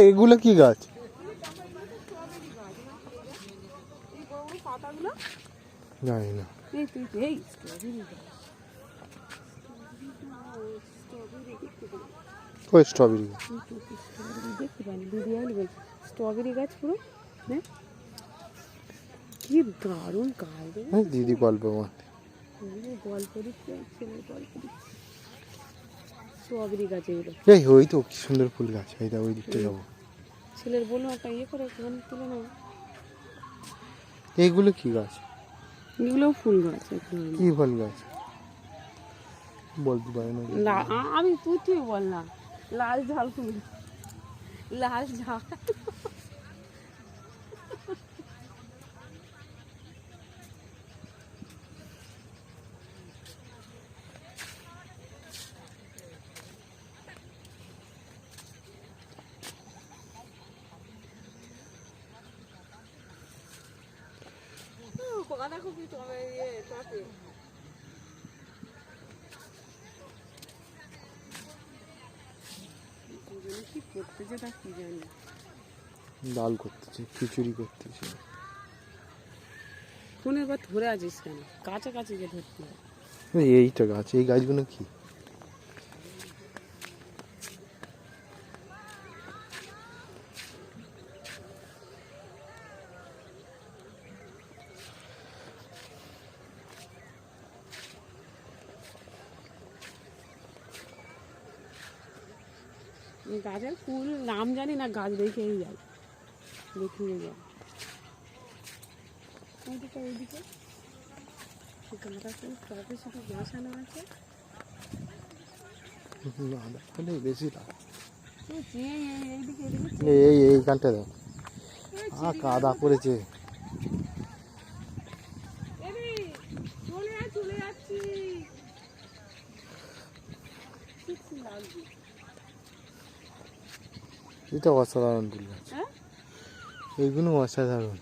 এগুলো কি গাছ? জানি না। ওই স্ট্রবেরি স্ট্রবেরি গাছ। পুরো কি দারুণ গাছ দিদি গল্প এই গল্প দিচ্ছে ছেলের গল্প দিচ্ছে। গাছ এগুলো এই ওই তো কি সুন্দর ফুল গাছ। এই ওই দিকটা যাব। ছেলের একটা ইয়ে করে ফোন তুলে নাও। এইগুলো কি গাছ? এগুলোও ফুল গাছ কি ফুল গাছ? বলতে পারি না। আমি তুই তুই বল না। লাল ঝাল ফুল। লাল ঝাল। বাঁধাকপি টবে ইয়ে টপে কি করতেছে তা কি জানি ডাল করতেছে খিচুড়ি করতেছে। ফোনের বা ধরে আছিস কেন? কাছাকাছি গিয়ে ধরতে এইটা গাছ এই গাছগুলো কি? গাছের ফুল নাম জানি না গাছ দেখেই যাই। দেখিয়ে যাই। ওইদিকে ওইদিকে। গাঁদা ফুল টবে শুধু বসানো আছে। বেশি এই- এইখানটা দেখ আ কাদা চলে যাচ্ছি। লাগবে। এটা অসাধারণ ফুল গাছ হ্যাঁ? এইগুলো অসাধারণ।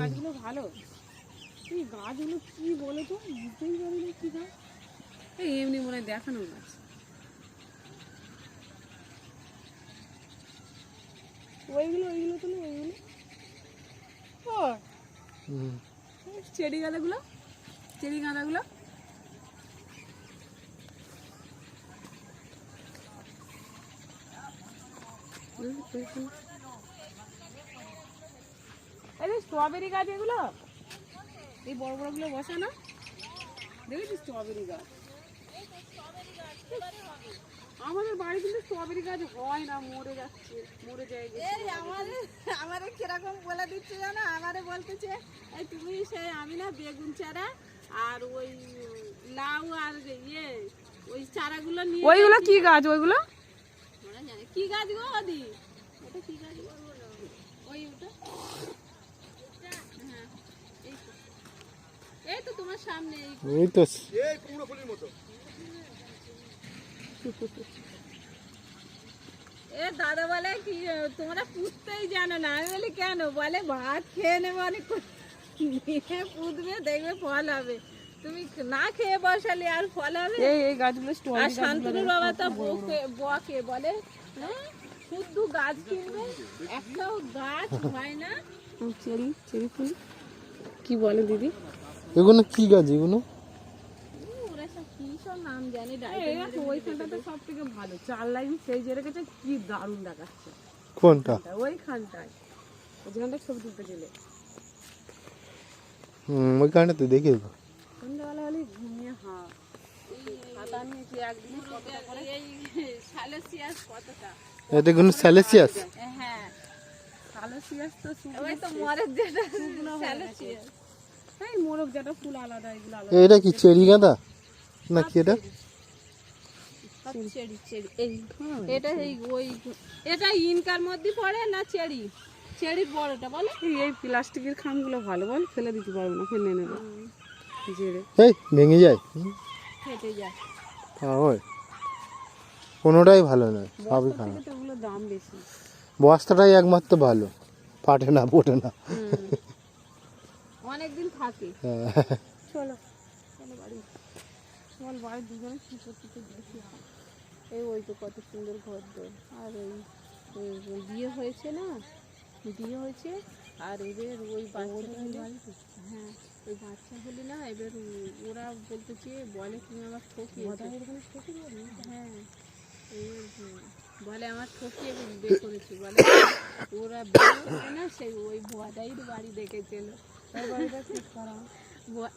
গাছগুলো ভালো। এই গাছগুলো কি বলে তো? বুঝতেই পারি না কি গাছ এই এমনি মনে হয় দেখানো গাছ। ওইগুলো ওইগুলো তো না ওইগুলো। ও। চেরি গাঁদাগুলো? চেরি গাঁদাগুলো? আরে স্ট্রবেরি গাছ এগুলো? এই বড় বড়গুলো বসে না? দেখেছিস স্ট্রবেরি গাছ? আমাদের বাড়ি কিন্তু স্ট্রবেরি গাছ হয় না মরে যাচ্ছে মরে যায় এই আমারে আমারে কীরকম বলে দিচ্ছে জানো? আমারে বলতেছে এই তুমি সেই আমি না বেগুন চারা আর ওই লাউ আর ইয়ে ওই চারাগুলো নিয়ে ওইগুলো কি গাছ ওইগুলো? কি গাছ গো ওদি কি গাছ গো ওই ওটা? হ্যাঁ এই তো। তোমার সামনে এই এই তো এ দাদা বলে কি তোমরা জানো না। আমি বলি কেন? বলে ভাত খেয়ে নেবে অনেক পুঁতবে দেখবে ফল হবে। তুমি না খেয়ে বসালে আর ফল হবে? এই এই গাছগুলো আর শান্তনুর বাবা তো বকে বকে বলে হ্যাঁ? শুদ্ধ গাছ কিনবে একটাও গাছ হয় না চেরি চেরি ফুল কি বলে দিদি এগুলো কি গাছ এগুলো ওরা সব কি সব নাম জানি ওইখানটাতে সব থেকে ভালো চার লাইন সেই যে রেখেছে কি দারুণ দেখাচ্ছে কোনটা ওইখানটায় ওইখানটা ছবি তুলতে গেলে হুম ওইখানটা তো দেখে সন্ধ্যাবেলা হলে ঘুমিয়ে হা খাতা নিয়েছি একদিন কতটা করে এই সালেসিয়াস কতটা এটা কোনো স্যালেসিয়াস? হ্যাঁ। কালো তো ওই তো মরের যেটা। সালেসিয়াস এই মোরগ যেটা ফুল আলাদা এগুলো আলাদা। এটা কি চেরি গাঁদা? না কি এটা চেরি। চেরি এই এটা এই ওই এটা ইনকার মধ্যে পড়ে না চেরি? চেরির বড়টা বলে। এই প্লাস্টিকের খামগুলো ভালো বল ফেলে দিতে পারব না ফেলে নেবে। জেরে এই ভেঙে যায়। ফেটে যায়। কোনোটাই ভালো নয় সবই খারাপ। বেশি। বস্তাটাই একমাত্র ভালো ফাটে না ফোটে না। অনেকদিন থাকে। হ্যাঁ। চলো চলো বাড়ি। চল বাড়ি দুজনে কী করতে তো দেখি এই ওই তো কত সুন্দর ঘর দোর। আর ওই বিয়ে হয়েছে না? বিয়ে হয়েছে আর এবার ওই হ্যাঁ ওই বাচ্চা হলে না এবার ওরা বলতেছে বলে তুমি আমার ঠকিয়েছো। হ্যাঁ। বলে আমার ঠকিয়ে বিয়ে করেছি বলে ওরা না সেই ওই ভোয়াদাইর বাড়ি দেখেছিল। তার বাড়িটা ঠিক করা।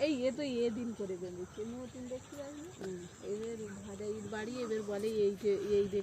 এই এ তো এ দিন করে বেঁধেছে নতুন দেখতে পাইনি? এবার ভাদাইর বাড়ি এবার বলে এই যে এই